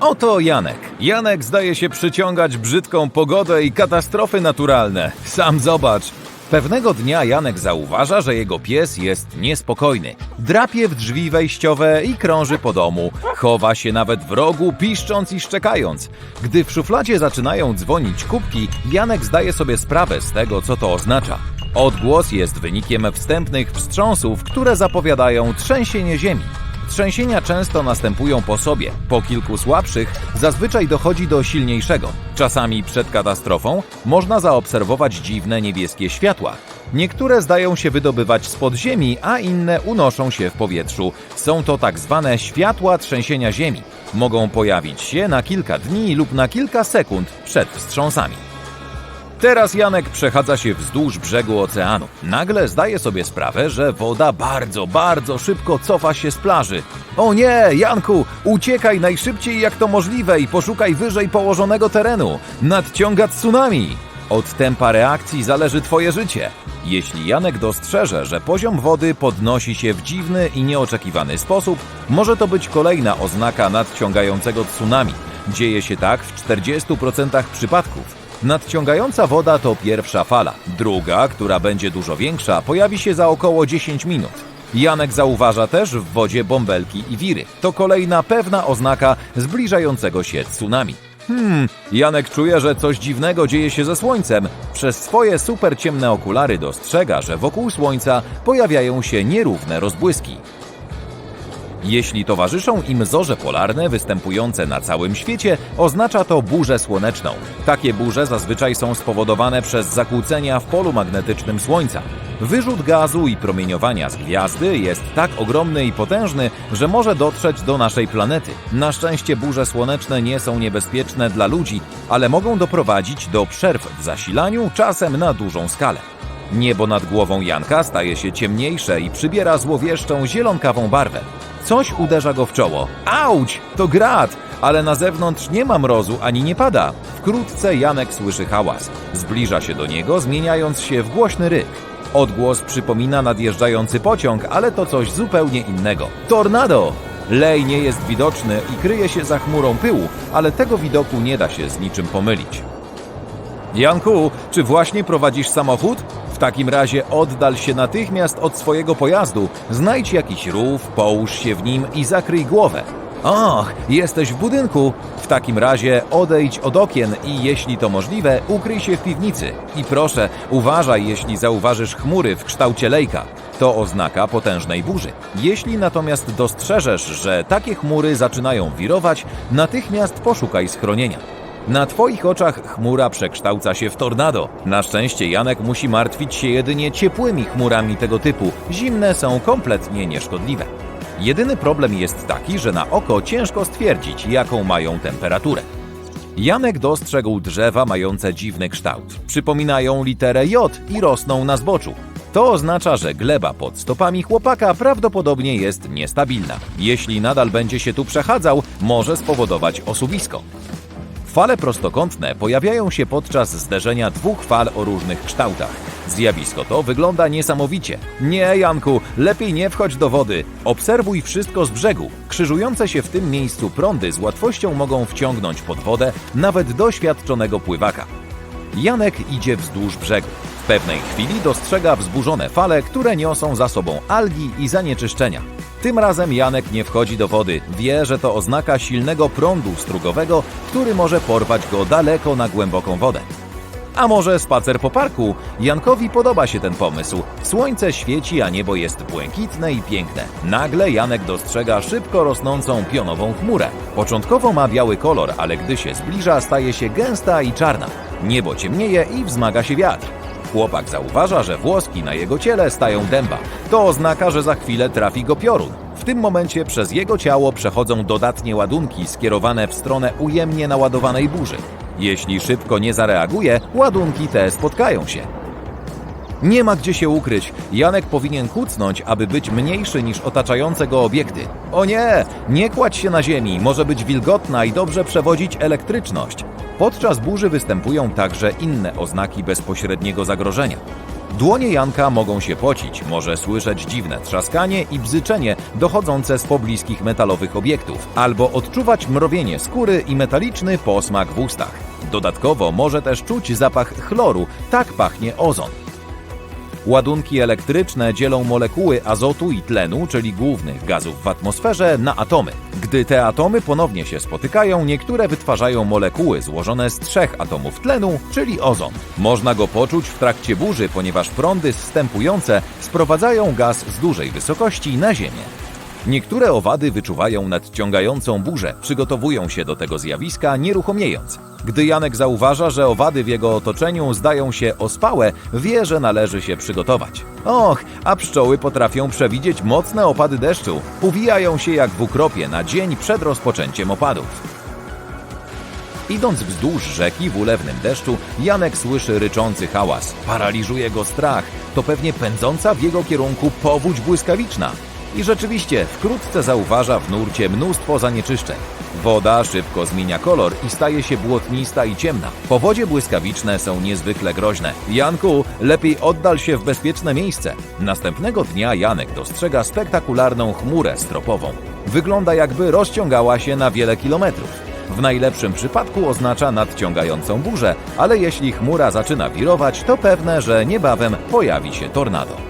Oto Janek. Janek zdaje się przyciągać brzydką pogodę i katastrofy naturalne. Sam zobacz. Pewnego dnia Janek zauważa, że jego pies jest niespokojny. Drapie w drzwi wejściowe i krąży po domu. Chowa się nawet w rogu, piszcząc i szczekając. Gdy w szufladzie zaczynają dzwonić kubki, Janek zdaje sobie sprawę z tego, co to oznacza. Odgłos jest wynikiem wstępnych wstrząsów, które zapowiadają trzęsienie ziemi. Trzęsienia często następują po sobie. Po kilku słabszych zazwyczaj dochodzi do silniejszego. Czasami przed katastrofą można zaobserwować dziwne niebieskie światła. Niektóre zdają się wydobywać spod ziemi, a inne unoszą się w powietrzu. Są to tak zwane światła trzęsienia ziemi. Mogą pojawić się na kilka dni lub na kilka sekund przed wstrząsami. Teraz Janek przechadza się wzdłuż brzegu oceanu. Nagle zdaje sobie sprawę, że woda bardzo, bardzo szybko cofa się z plaży. O nie, Janku, uciekaj najszybciej jak to możliwe i poszukaj wyżej położonego terenu. Nadciąga tsunami. Od tempa reakcji zależy twoje życie. Jeśli Janek dostrzeże, że poziom wody podnosi się w dziwny i nieoczekiwany sposób, może to być kolejna oznaka nadciągającego tsunami. Dzieje się tak w 40% przypadków. Nadciągająca woda to pierwsza fala. Druga, która będzie dużo większa, pojawi się za około 10 minut. Janek zauważa też w wodzie bąbelki i wiry. To kolejna pewna oznaka zbliżającego się tsunami. Hmm, Janek czuje, że coś dziwnego dzieje się ze Słońcem. Przez swoje super ciemne okulary dostrzega, że wokół Słońca pojawiają się nierówne rozbłyski. Jeśli towarzyszą im zorze polarne występujące na całym świecie, oznacza to burzę słoneczną. Takie burze zazwyczaj są spowodowane przez zakłócenia w polu magnetycznym Słońca. Wyrzut gazu i promieniowania z gwiazdy jest tak ogromny i potężny, że może dotrzeć do naszej planety. Na szczęście burze słoneczne nie są niebezpieczne dla ludzi, ale mogą doprowadzić do przerw w zasilaniu, czasem na dużą skalę. Niebo nad głową Janka staje się ciemniejsze i przybiera złowieszczą zielonkawą barwę. Coś uderza go w czoło. Auć! To grad! Ale na zewnątrz nie ma mrozu ani nie pada. Wkrótce Janek słyszy hałas. Zbliża się do niego, zmieniając się w głośny ryk. Odgłos przypomina nadjeżdżający pociąg, ale to coś zupełnie innego. Tornado! Lej nie jest widoczny i kryje się za chmurą pyłu, ale tego widoku nie da się z niczym pomylić. Janku, czy właśnie prowadzisz samochód? Takim razie oddal się natychmiast od swojego pojazdu, znajdź jakiś rów, połóż się w nim i zakryj głowę. Och, jesteś w budynku. W takim razie odejdź od okien i jeśli to możliwe, ukryj się w piwnicy. I proszę, uważaj, jeśli zauważysz chmury w kształcie lejka. To oznaka potężnej burzy. Jeśli natomiast dostrzeżesz, że takie chmury zaczynają wirować, natychmiast poszukaj schronienia. Na twoich oczach chmura przekształca się w tornado. Na szczęście Janek musi martwić się jedynie ciepłymi chmurami tego typu. Zimne są kompletnie nieszkodliwe. Jedyny problem jest taki, że na oko ciężko stwierdzić, jaką mają temperaturę. Janek dostrzegł drzewa mające dziwny kształt. Przypominają literę J i rosną na zboczu. To oznacza, że gleba pod stopami chłopaka prawdopodobnie jest niestabilna. Jeśli nadal będzie się tu przechadzał, może spowodować osuwisko. Fale prostokątne pojawiają się podczas zderzenia dwóch fal o różnych kształtach. Zjawisko to wygląda niesamowicie. Nie, Janku, lepiej nie wchodź do wody. Obserwuj wszystko z brzegu. Krzyżujące się w tym miejscu prądy z łatwością mogą wciągnąć pod wodę nawet doświadczonego pływaka. Janek idzie wzdłuż brzegu. W pewnej chwili dostrzega wzburzone fale, które niosą za sobą algi i zanieczyszczenia. Tym razem Janek nie wchodzi do wody. Wie, że to oznaka silnego prądu strugowego, który może porwać go daleko na głęboką wodę. A może spacer po parku? Jankowi podoba się ten pomysł. Słońce świeci, a niebo jest błękitne i piękne. Nagle Janek dostrzega szybko rosnącą pionową chmurę. Początkowo ma biały kolor, ale gdy się zbliża, staje się gęsta i czarna. Niebo ciemnieje i wzmaga się wiatr. Chłopak zauważa, że włoski na jego ciele stają dęba. To oznaka, że za chwilę trafi go piorun. W tym momencie przez jego ciało przechodzą dodatnie ładunki skierowane w stronę ujemnie naładowanej burzy. Jeśli szybko nie zareaguje, ładunki te spotkają się. Nie ma gdzie się ukryć. Janek powinien kucnąć, aby być mniejszy niż otaczające go obiekty. O nie! Nie kładź się na ziemi, może być wilgotna i dobrze przewodzić elektryczność. Podczas burzy występują także inne oznaki bezpośredniego zagrożenia. Dłonie Janka mogą się pocić, może słyszeć dziwne trzaskanie i bzyczenie dochodzące z pobliskich metalowych obiektów, albo odczuwać mrowienie skóry i metaliczny posmak w ustach. Dodatkowo może też czuć zapach chloru, tak pachnie ozon. Ładunki elektryczne dzielą molekuły azotu i tlenu, czyli głównych gazów w atmosferze, na atomy. Gdy te atomy ponownie się spotykają, niektóre wytwarzają molekuły złożone z trzech atomów tlenu, czyli ozon. Można go poczuć w trakcie burzy, ponieważ prądy zstępujące sprowadzają gaz z dużej wysokości na Ziemię. Niektóre owady wyczuwają nadciągającą burzę, przygotowują się do tego zjawiska, nieruchomiejąc. Gdy Janek zauważa, że owady w jego otoczeniu zdają się ospałe, wie, że należy się przygotować. Och, a pszczoły potrafią przewidzieć mocne opady deszczu. Uwijają się jak w ukropie na dzień przed rozpoczęciem opadów. Idąc wzdłuż rzeki w ulewnym deszczu, Janek słyszy ryczący hałas. Paraliżuje go strach. To pewnie pędząca w jego kierunku powódź błyskawiczna. I rzeczywiście, wkrótce zauważa w nurcie mnóstwo zanieczyszczeń. Woda szybko zmienia kolor i staje się błotnista i ciemna. Powodzie błyskawiczne są niezwykle groźne. Janku, lepiej oddal się w bezpieczne miejsce. Następnego dnia Janek dostrzega spektakularną chmurę stropową. Wygląda jakby rozciągała się na wiele kilometrów. W najlepszym przypadku oznacza nadciągającą burzę, ale jeśli chmura zaczyna wirować, to pewne, że niebawem pojawi się tornado.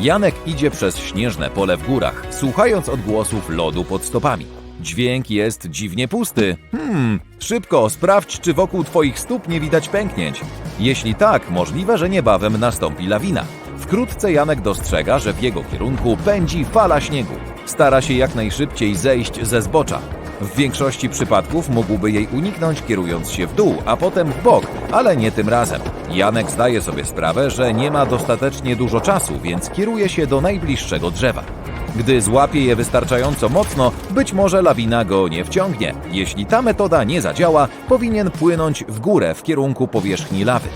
Janek idzie przez śnieżne pole w górach, słuchając odgłosów lodu pod stopami. Dźwięk jest dziwnie pusty. Hmm, szybko sprawdź, czy wokół twoich stóp nie widać pęknięć. Jeśli tak, możliwe, że niebawem nastąpi lawina. Wkrótce Janek dostrzega, że w jego kierunku pędzi fala śniegu. Stara się jak najszybciej zejść ze zbocza. W większości przypadków mógłby jej uniknąć kierując się w dół, a potem w bok, ale nie tym razem. Janek zdaje sobie sprawę, że nie ma dostatecznie dużo czasu, więc kieruje się do najbliższego drzewa. Gdy złapie je wystarczająco mocno, być może lawina go nie wciągnie. Jeśli ta metoda nie zadziała, powinien płynąć w górę w kierunku powierzchni lawy.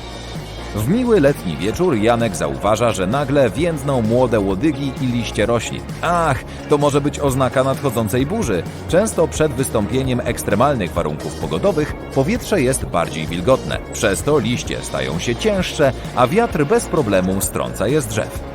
W miły letni wieczór Janek zauważa, że nagle więdną młode łodygi i liście roślin. Ach, to może być oznaka nadchodzącej burzy. Często przed wystąpieniem ekstremalnych warunków pogodowych powietrze jest bardziej wilgotne. Przez to liście stają się cięższe, a wiatr bez problemu strąca je z drzew.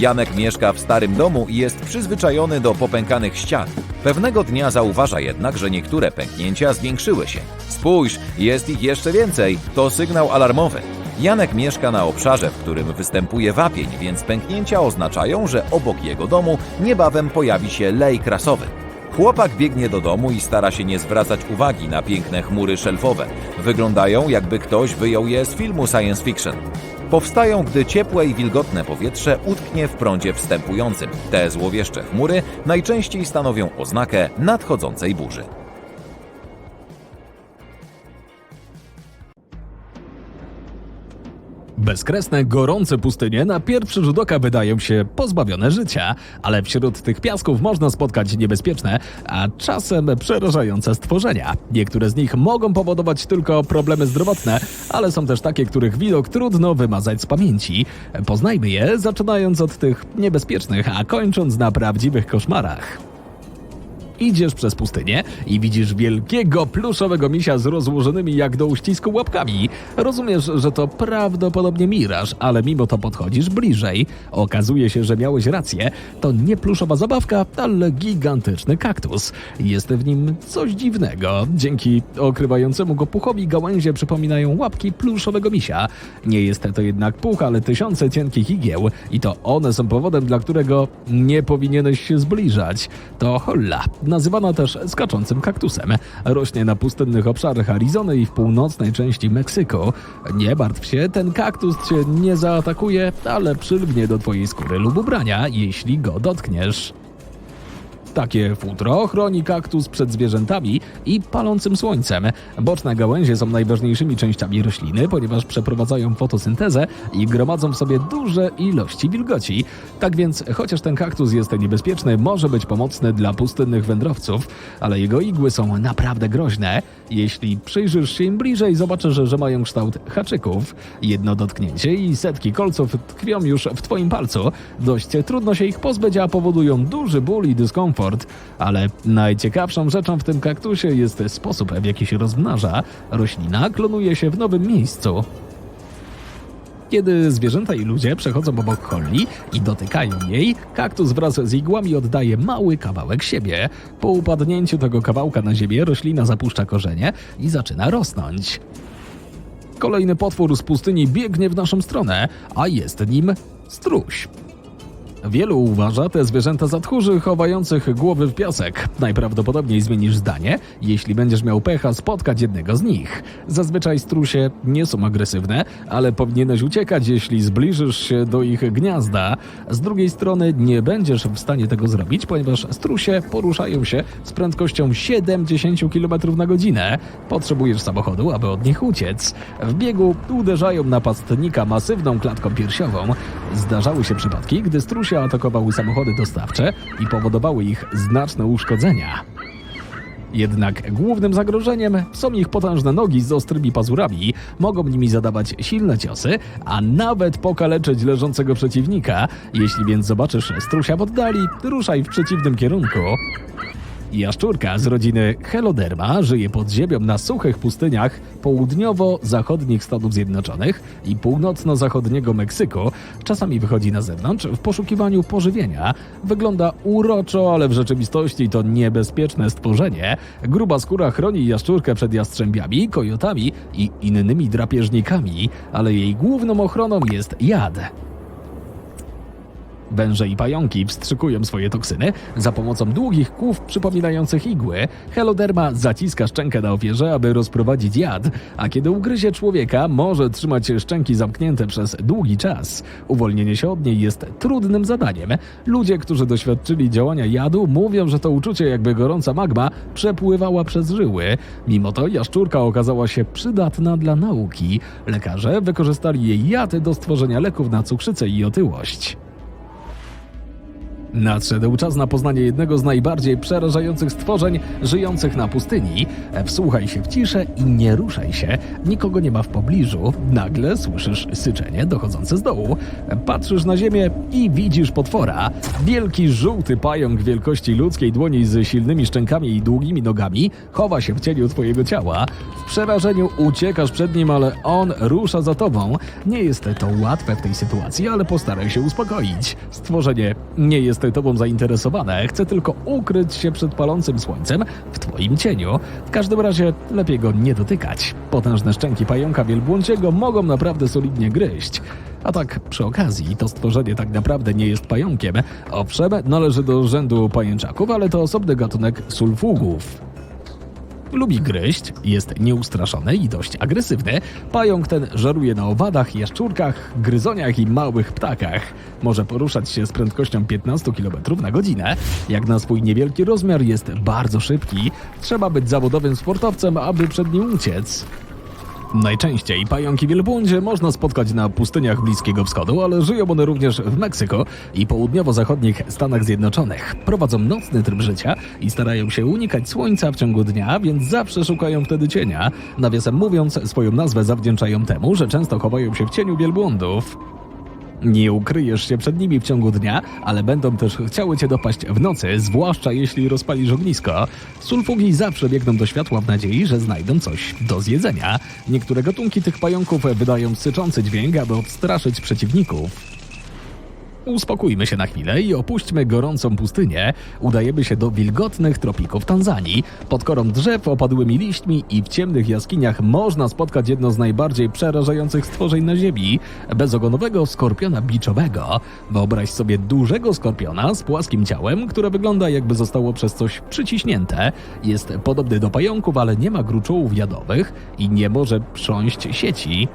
Janek mieszka w starym domu i jest przyzwyczajony do popękanych ścian. Pewnego dnia zauważa jednak, że niektóre pęknięcia zwiększyły się. Spójrz, jest ich jeszcze więcej. To sygnał alarmowy. Janek mieszka na obszarze, w którym występuje wapień, więc pęknięcia oznaczają, że obok jego domu niebawem pojawi się lej krasowy. Chłopak biegnie do domu i stara się nie zwracać uwagi na piękne chmury szelfowe. Wyglądają jakby ktoś wyjął je z filmu science fiction. Powstają, gdy ciepłe i wilgotne powietrze utknie w prądzie wstępującym. Te złowieszcze chmury najczęściej stanowią oznakę nadchodzącej burzy. Bezkresne, gorące pustynie na pierwszy rzut oka wydają się pozbawione życia, ale wśród tych piasków można spotkać niebezpieczne, a czasem przerażające stworzenia. Niektóre z nich mogą powodować tylko problemy zdrowotne, ale są też takie, których widok trudno wymazać z pamięci. Poznajmy je, zaczynając od tych niebezpiecznych, a kończąc na prawdziwych koszmarach. Idziesz przez pustynię i widzisz wielkiego pluszowego misia z rozłożonymi jak do uścisku łapkami. Rozumiesz, że to prawdopodobnie miraż, ale mimo to podchodzisz bliżej. Okazuje się, że miałeś rację. To nie pluszowa zabawka, ale gigantyczny kaktus. Jest w nim coś dziwnego. Dzięki okrywającemu go puchowi gałęzie przypominają łapki pluszowego misia. Nie jest to jednak puch, ale tysiące cienkich igieł i to one są powodem, dla którego nie powinieneś się zbliżać. To holla, nazywana też skaczącym kaktusem. Rośnie na pustynnych obszarach Arizony i w północnej części Meksyku. Nie martw się, ten kaktus cię nie zaatakuje, ale przylgnie do twojej skóry lub ubrania, jeśli go dotkniesz. Takie futro chroni kaktus przed zwierzętami i palącym słońcem. Boczne gałęzie są najważniejszymi częściami rośliny, ponieważ przeprowadzają fotosyntezę i gromadzą w sobie duże ilości wilgoci. Tak więc, chociaż ten kaktus jest niebezpieczny, może być pomocny dla pustynnych wędrowców, ale jego igły są naprawdę groźne. Jeśli przyjrzysz się im bliżej, zobaczysz, że mają kształt haczyków. Jedno dotknięcie i setki kolców tkwią już w twoim palcu. Dość trudno się ich pozbyć, a powodują duży ból i dyskomfort. Ale najciekawszą rzeczą w tym kaktusie jest sposób, w jaki się rozmnaża. Roślina klonuje się w nowym miejscu. Kiedy zwierzęta i ludzie przechodzą obok Holly i dotykają jej, kaktus wraz z igłami oddaje mały kawałek siebie. Po upadnięciu tego kawałka na ziemię roślina zapuszcza korzenie i zaczyna rosnąć. Kolejny potwór z pustyni biegnie w naszą stronę, a jest nim struś. Wielu uważa te zwierzęta za tchórzy chowających głowy w piasek. Najprawdopodobniej zmienisz zdanie, jeśli będziesz miał pecha spotkać jednego z nich. Zazwyczaj strusie nie są agresywne, ale powinieneś uciekać, jeśli zbliżysz się do ich gniazda. Z drugiej strony nie będziesz w stanie tego zrobić, ponieważ strusie poruszają się z prędkością 70 km na godzinę. Potrzebujesz samochodu, aby od nich uciec. W biegu uderzają napastnika masywną klatką piersiową. Zdarzały się przypadki, gdy strusie atakowały samochody dostawcze i powodowały ich znaczne uszkodzenia. Jednak głównym zagrożeniem są ich potężne nogi z ostrymi pazurami. Mogą nimi zadawać silne ciosy, a nawet pokaleczyć leżącego przeciwnika. Jeśli więc zobaczysz strusia w oddali, ruszaj w przeciwnym kierunku. Jaszczurka z rodziny Heloderma żyje pod ziemią na suchych pustyniach południowo-zachodnich Stanów Zjednoczonych i północno-zachodniego Meksyku. Czasami wychodzi na zewnątrz w poszukiwaniu pożywienia. Wygląda uroczo, ale w rzeczywistości to niebezpieczne stworzenie. Gruba skóra chroni jaszczurkę przed jastrzębiami, kojotami i innymi drapieżnikami, ale jej główną ochroną jest jad. Węże i pająki wstrzykują swoje toksyny za pomocą długich kłów przypominających igły. Heloderma zaciska szczękę na ofierze, aby rozprowadzić jad, a kiedy ugryzie człowieka, może trzymać szczęki zamknięte przez długi czas. Uwolnienie się od niej jest trudnym zadaniem. Ludzie, którzy doświadczyli działania jadu, mówią, że to uczucie jakby gorąca magma przepływała przez żyły. Mimo to jaszczurka okazała się przydatna dla nauki. Lekarze wykorzystali jej jad do stworzenia leków na cukrzycę i otyłość. Nadszedł czas na poznanie jednego z najbardziej przerażających stworzeń żyjących na pustyni. Wsłuchaj się w ciszę i nie ruszaj się. Nikogo nie ma w pobliżu. Nagle słyszysz syczenie dochodzące z dołu. Patrzysz na ziemię i widzisz potwora. Wielki, żółty pająk wielkości ludzkiej dłoni z silnymi szczękami i długimi nogami chowa się w cieniu twojego ciała. W przerażeniu uciekasz przed nim, ale on rusza za tobą. Nie jest to łatwe w tej sytuacji, ale postaraj się uspokoić. Stworzenie nie jest tobą zainteresowane, chce tylko ukryć się przed palącym słońcem w twoim cieniu. W każdym razie lepiej go nie dotykać. Potężne szczęki pająka wielbłąciego mogą naprawdę solidnie gryźć. A tak przy okazji, to stworzenie tak naprawdę nie jest pająkiem. Owszem, należy do rzędu pajęczaków, ale to osobny gatunek sulfugów. Lubi gryźć, jest nieustraszony i dość agresywny. Pająk ten żaruje na owadach, jaszczurkach, gryzoniach i małych ptakach. Może poruszać się z prędkością 15 km na godzinę. Jak na swój niewielki rozmiar jest bardzo szybki. Trzeba być zawodowym sportowcem, aby przed nim uciec. Najczęściej pająki wielbłądzie można spotkać na pustyniach Bliskiego Wschodu, ale żyją one również w Meksyku i południowo-zachodnich Stanach Zjednoczonych. Prowadzą nocny tryb życia i starają się unikać słońca w ciągu dnia, więc zawsze szukają wtedy cienia. Nawiasem mówiąc, swoją nazwę zawdzięczają temu, że często chowają się w cieniu wielbłądów. Nie ukryjesz się przed nimi w ciągu dnia, ale będą też chciały cię dopaść w nocy, zwłaszcza jeśli rozpalisz ognisko. Sulfugi zawsze biegną do światła w nadziei, że znajdą coś do zjedzenia. Niektóre gatunki tych pająków wydają syczący dźwięk, aby odstraszyć przeciwników. Uspokójmy się na chwilę i opuśćmy gorącą pustynię. Udajemy się do wilgotnych tropików Tanzanii. Pod korą drzew, opadłymi liśćmi i w ciemnych jaskiniach można spotkać jedno z najbardziej przerażających stworzeń na Ziemi bezogonowego skorpiona biczowego. Wyobraź sobie dużego skorpiona z płaskim ciałem, które wygląda jakby zostało przez coś przyciśnięte. Jest podobny do pająków, ale nie ma gruczołów jadowych i nie może prząść sieci.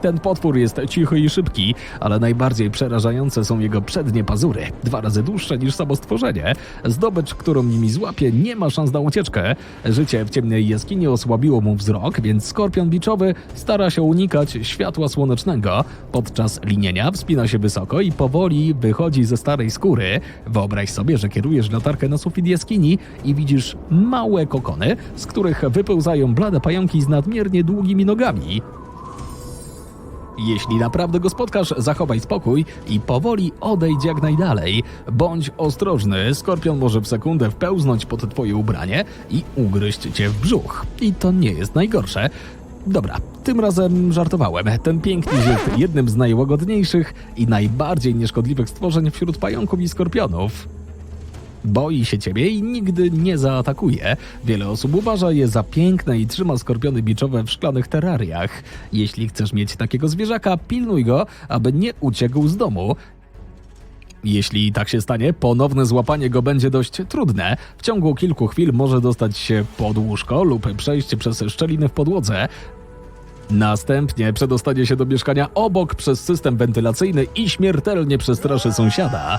Ten potwór jest cichy i szybki, ale najbardziej przerażające są jego przednie pazury, dwa razy dłuższe niż samo stworzenie. Zdobycz, którą nimi złapie, nie ma szans na ucieczkę. Życie w ciemnej jaskini osłabiło mu wzrok, więc skorpion biczowy stara się unikać światła słonecznego. Podczas linienia wspina się wysoko i powoli wychodzi ze starej skóry. Wyobraź sobie, że kierujesz latarkę na sufit jaskini i widzisz małe kokony, z których wypełzają blade pająki z nadmiernie długimi nogami. Jeśli naprawdę go spotkasz, zachowaj spokój i powoli odejdź jak najdalej. Bądź ostrożny, skorpion może w sekundę wpełznąć pod twoje ubranie i ugryźć cię w brzuch. I to nie jest najgorsze. Dobra, Tym razem żartowałem. Ten piękny jest jednym z najłagodniejszych i najbardziej nieszkodliwych stworzeń wśród pająków i skorpionów. Boi się ciebie i nigdy nie zaatakuje. Wiele osób uważa je za piękne i trzyma skorpiony biczowe w szklanych terrariach. Jeśli chcesz mieć takiego zwierzaka, pilnuj go, aby nie uciekł z domu. Jeśli tak się stanie, ponowne złapanie go będzie dość trudne. W ciągu kilku chwil może dostać się pod łóżko lub przejść przez szczeliny w podłodze. Następnie przedostanie się do mieszkania obok przez system wentylacyjny i śmiertelnie przestraszy sąsiada.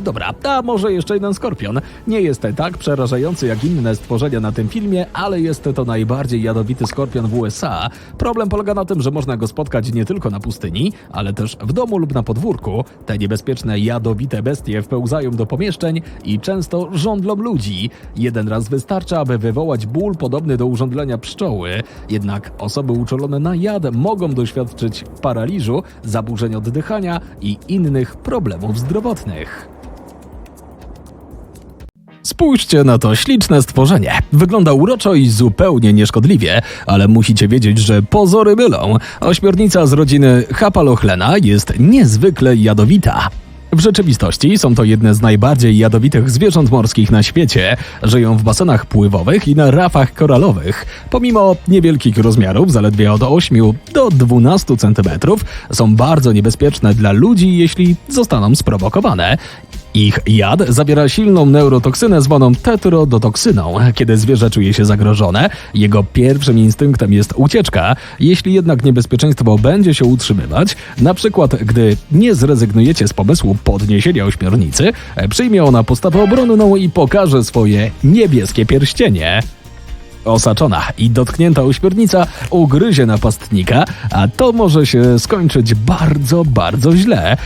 Dobra, a może jeszcze jeden skorpion. Nie jest tak przerażający jak inne stworzenia na tym filmie, ale jest to najbardziej jadowity skorpion w USA. Problem polega na tym, że można go spotkać nie tylko na pustyni, ale też w domu lub na podwórku. Te niebezpieczne, jadowite bestie wpełzają do pomieszczeń i często żądlą ludzi. Jeden raz wystarcza, aby wywołać ból podobny do urządlenia pszczoły. Jednak osoby uczulone na jad mogą doświadczyć paraliżu, zaburzeń oddychania i innych problemów zdrowotnych. Spójrzcie na to śliczne stworzenie. Wygląda uroczo i zupełnie nieszkodliwie, ale musicie wiedzieć, że pozory mylą. Ośmiornica z rodziny Hapalochlena jest niezwykle jadowita. W rzeczywistości są to jedne z najbardziej jadowitych zwierząt morskich na świecie. Żyją w basenach pływowych i na rafach koralowych. Pomimo niewielkich rozmiarów, zaledwie od 8 do 12 cm, są bardzo niebezpieczne dla ludzi, jeśli zostaną sprowokowane. Ich jad zawiera silną neurotoksynę zwaną tetrodotoksyną. Kiedy zwierzę czuje się zagrożone, jego pierwszym instynktem jest ucieczka. Jeśli jednak niebezpieczeństwo będzie się utrzymywać, na przykład gdy nie zrezygnujecie z pomysłu podniesienia ośmiornicy, przyjmie ona postawę obronną i pokaże swoje niebieskie pierścienie. Osaczona i dotknięta ośmiornica ugryzie napastnika, a to może się skończyć bardzo, bardzo źle.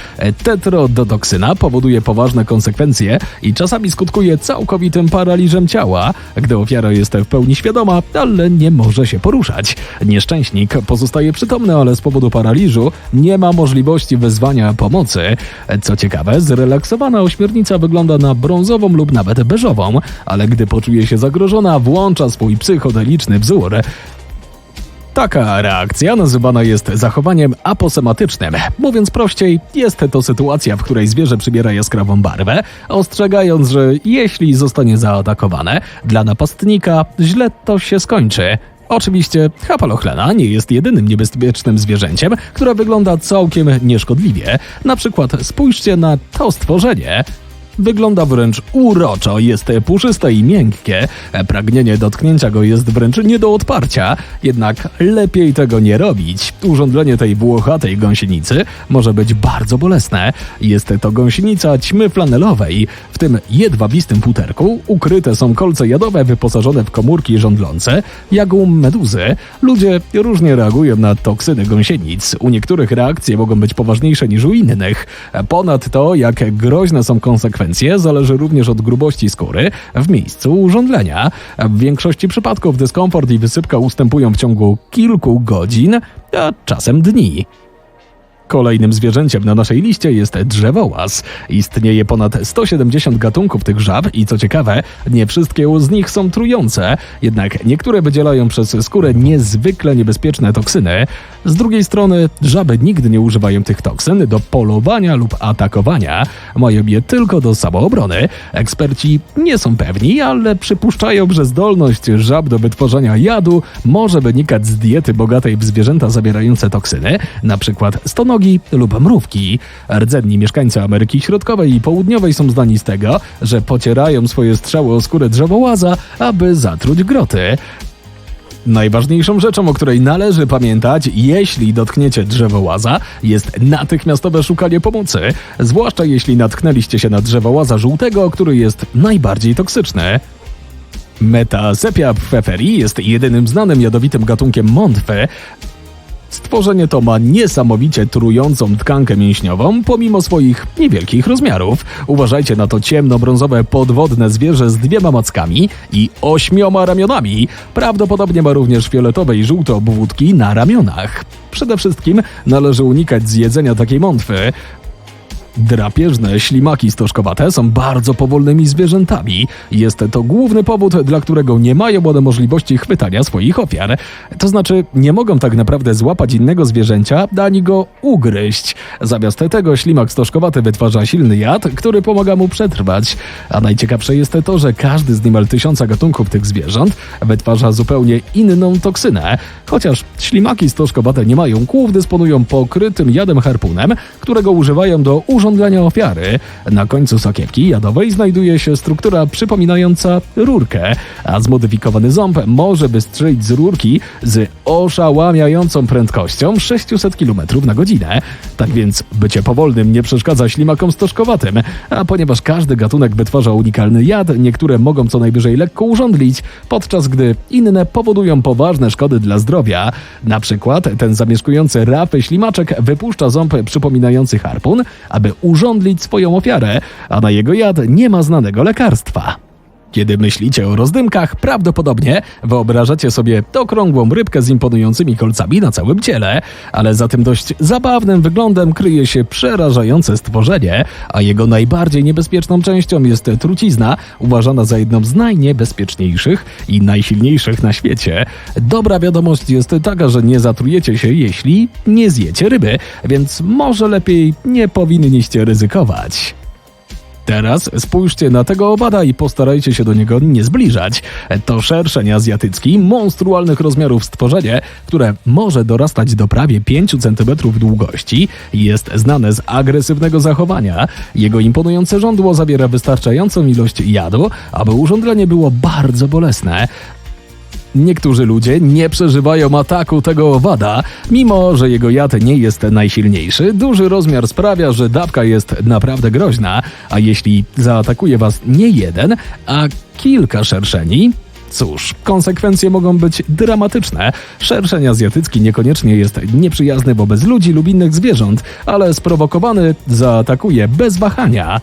Tetrodotoksyna powoduje poważne konsekwencje i czasami skutkuje całkowitym paraliżem ciała, gdy ofiara jest w pełni świadoma, ale nie może się poruszać. Nieszczęśnik pozostaje przytomny, ale z powodu paraliżu nie ma możliwości wezwania pomocy. Co ciekawe, zrelaksowana ośmiornica wygląda na brązową lub nawet beżową, ale gdy poczuje się zagrożona, włącza swój psychodeliczny wzór. Taka reakcja nazywana jest zachowaniem aposematycznym. Mówiąc prościej, jest to sytuacja, w której zwierzę przybiera jaskrawą barwę, ostrzegając, że jeśli zostanie zaatakowane, dla napastnika źle to się skończy. Oczywiście Hapalochlena nie jest jedynym niebezpiecznym zwierzęciem, które wygląda całkiem nieszkodliwie. Na przykład spójrzcie na to stworzenie. Wygląda wręcz uroczo, jest puszyste i miękkie. Pragnienie dotknięcia go jest wręcz nie do odparcia, jednak lepiej tego nie robić. Urządlenie tej włochatej gąsienicy może być bardzo bolesne. Jest to gąsienica ćmy flanelowej. W tym jedwabistym futerku ukryte są kolce jadowe wyposażone w komórki żądlące, jak u meduzy. Ludzie różnie reagują na toksyny gąsienic. U niektórych reakcje mogą być poważniejsze niż u innych. Ponadto, jak groźne są konsekwencje, zależy również od grubości skóry w miejscu urządlenia. W większości przypadków dyskomfort i wysypka ustępują w ciągu kilku godzin, a czasem dni. Kolejnym zwierzęciem na naszej liście jest drzewołaz. Istnieje ponad 170 gatunków tych żab i co ciekawe, nie wszystkie z nich są trujące, jednak niektóre wydzielają przez skórę niezwykle niebezpieczne toksyny. Z drugiej strony, żaby nigdy nie używają tych toksyn do polowania lub atakowania, mają je tylko do samoobrony. Eksperci nie są pewni, ale przypuszczają, że zdolność żab do wytworzenia jadu może wynikać z diety bogatej w zwierzęta zawierające toksyny, na przykład stonogi lub mrówki. Rdzenni mieszkańcy Ameryki Środkowej i Południowej są znani z tego, że pocierają swoje strzały o skórę drzewołaza, aby zatruć groty. Najważniejszą rzeczą, o której należy pamiętać, jeśli dotkniecie drzewołaza, jest natychmiastowe szukanie pomocy, zwłaszcza jeśli natknęliście się na drzewołaza żółtego, który jest najbardziej toksyczny. Metasepia pfefferi jest jedynym znanym jadowitym gatunkiem mątwy, Stworzenie to ma niesamowicie trującą tkankę mięśniową, pomimo swoich niewielkich rozmiarów. Uważajcie na to ciemnobrązowe podwodne zwierzę z dwiema mackami i ośmioma ramionami. Prawdopodobnie ma również fioletowe i żółte obwódki na ramionach. Przede wszystkim należy unikać zjedzenia takiej mątwy. Drapieżne ślimaki stożkowate są bardzo powolnymi zwierzętami. Jest to główny powód, dla którego nie mają one możliwości chwytania swoich ofiar. To znaczy, nie mogą tak naprawdę złapać innego zwierzęcia, ani go ugryźć. Zamiast tego ślimak stożkowaty wytwarza silny jad, który pomaga mu przetrwać. A najciekawsze jest to, że każdy z niemal tysiąca gatunków tych zwierząt wytwarza zupełnie inną toksynę. Chociaż ślimaki stożkowate nie mają kłów, dysponują pokrytym jadem harpunem, którego używają do urządzania ofiary. Na końcu sakiewki jadowej znajduje się struktura przypominająca rurkę, a zmodyfikowany ząb może wystrzelić z rurki z oszałamiającą prędkością 600 km na godzinę. Tak więc bycie powolnym nie przeszkadza ślimakom stożkowatym, a ponieważ każdy gatunek wytwarza unikalny jad, niektóre mogą co najwyżej lekko urządlić, podczas gdy inne powodują poważne szkody dla zdrowia. Na przykład ten zamieszkujący rafy ślimaczek wypuszcza ząb przypominający harpun, aby urządlić swoją ofiarę, a na jego jad nie ma znanego lekarstwa. Kiedy myślicie o rozdymkach, prawdopodobnie wyobrażacie sobie okrągłą rybkę z imponującymi kolcami na całym ciele, ale za tym dość zabawnym wyglądem kryje się przerażające stworzenie, a jego najbardziej niebezpieczną częścią jest trucizna, uważana za jedną z najniebezpieczniejszych i najsilniejszych na świecie. Dobra wiadomość jest taka, że nie zatrujecie się, jeśli nie zjecie ryby, więc może lepiej nie powinniście ryzykować. Teraz spójrzcie na tego owada i postarajcie się do niego nie zbliżać. To szerszeń azjatycki, monstrualnych rozmiarów stworzenie, które może dorastać do prawie 5 cm długości, jest znane z agresywnego zachowania. Jego imponujące żądło zawiera wystarczającą ilość jadu, aby urządzenie było bardzo bolesne. Niektórzy ludzie nie przeżywają ataku tego owada, mimo że jego jad nie jest najsilniejszy. Duży rozmiar sprawia, że dawka jest naprawdę groźna, a jeśli zaatakuje was nie jeden, a kilka szerszeni, Cóż, konsekwencje mogą być dramatyczne. Szerszeń azjatycki niekoniecznie jest nieprzyjazny wobec ludzi lub innych zwierząt, ale sprowokowany zaatakuje bez wahania.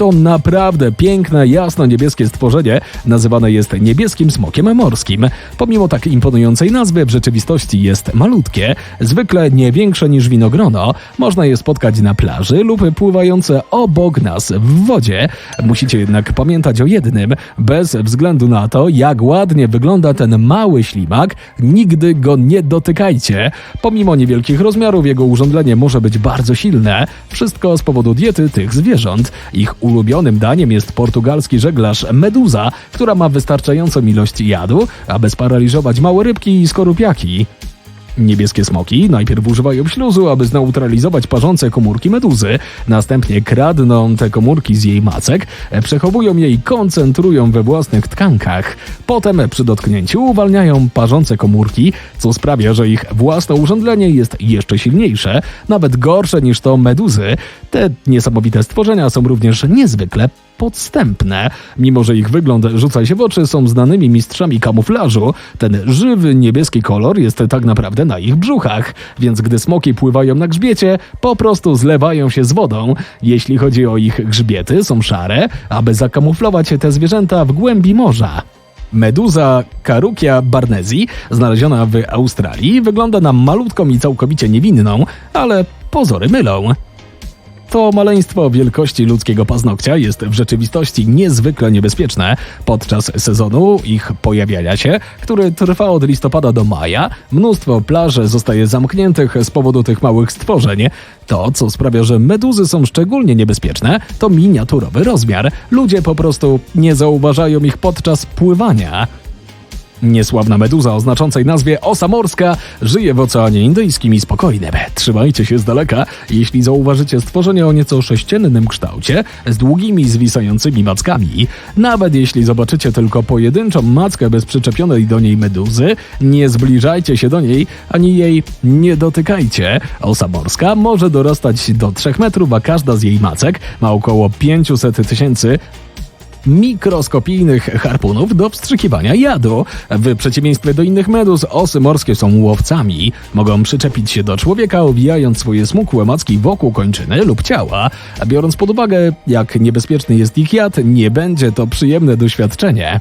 To naprawdę piękne, jasno-niebieskie stworzenie nazywane jest niebieskim smokiem morskim. Pomimo tak imponującej nazwy, w rzeczywistości jest malutkie, zwykle nie większe niż winogrono. Można je spotkać na plaży lub pływające obok nas w wodzie. Musicie jednak pamiętać o jednym: bez względu na to, jak ładnie wygląda ten mały ślimak, nigdy go nie dotykajcie. Pomimo niewielkich rozmiarów, jego urządzenie może być bardzo silne. Wszystko z powodu diety tych zwierząt. Ich ulubionym daniem jest portugalski żeglarz meduza, która ma wystarczającą ilość jadu, aby sparaliżować małe rybki i skorupiaki. Niebieskie smoki najpierw używają śluzu, aby zneutralizować parzące komórki meduzy. Następnie kradną te komórki z jej macek, przechowują je i koncentrują we własnych tkankach. Potem przy dotknięciu uwalniają parzące komórki, co sprawia, że ich własne urządzenie jest jeszcze silniejsze, nawet gorsze niż to meduzy. Te niesamowite stworzenia są również niezwykle podstępne. Mimo, że ich wygląd rzuca się w oczy, są znanymi mistrzami kamuflażu. Ten żywy niebieski kolor jest tak naprawdę na ich brzuchach, więc gdy smoki pływają na grzbiecie, po prostu zlewają się z wodą. Jeśli chodzi o ich grzbiety, są szare, aby zakamuflować te zwierzęta w głębi morza. Meduza Carukia barnezi, znaleziona w Australii, wygląda na malutką i całkowicie niewinną, ale pozory mylą. To maleństwo wielkości ludzkiego paznokcia jest w rzeczywistości niezwykle niebezpieczne. Podczas sezonu ich pojawiania się, który trwa od listopada do maja, mnóstwo plaż zostaje zamkniętych z powodu tych małych stworzeń. To, co sprawia, że meduzy są szczególnie niebezpieczne, to miniaturowy rozmiar. Ludzie po prostu nie zauważają ich podczas pływania. Niesławna meduza o znaczącej nazwie osa morska żyje w Oceanie Indyjskim i spokojnym. Trzymajcie się z daleka, jeśli zauważycie stworzenie o nieco sześciennym kształcie z długimi, zwisającymi mackami. Nawet jeśli zobaczycie tylko pojedynczą mackę bez przyczepionej do niej meduzy, nie zbliżajcie się do niej, ani jej nie dotykajcie. Osa morska może dorastać do 3 metrów, a każda z jej macek ma około 500 tysięcy mikroskopijnych harpunów do wstrzykiwania jadu. W przeciwieństwie do innych meduz, osy morskie są łowcami. Mogą przyczepić się do człowieka, owijając swoje smukłe macki wokół kończyny lub ciała. Biorąc pod uwagę, jak niebezpieczny jest ich jad, nie będzie to przyjemne doświadczenie.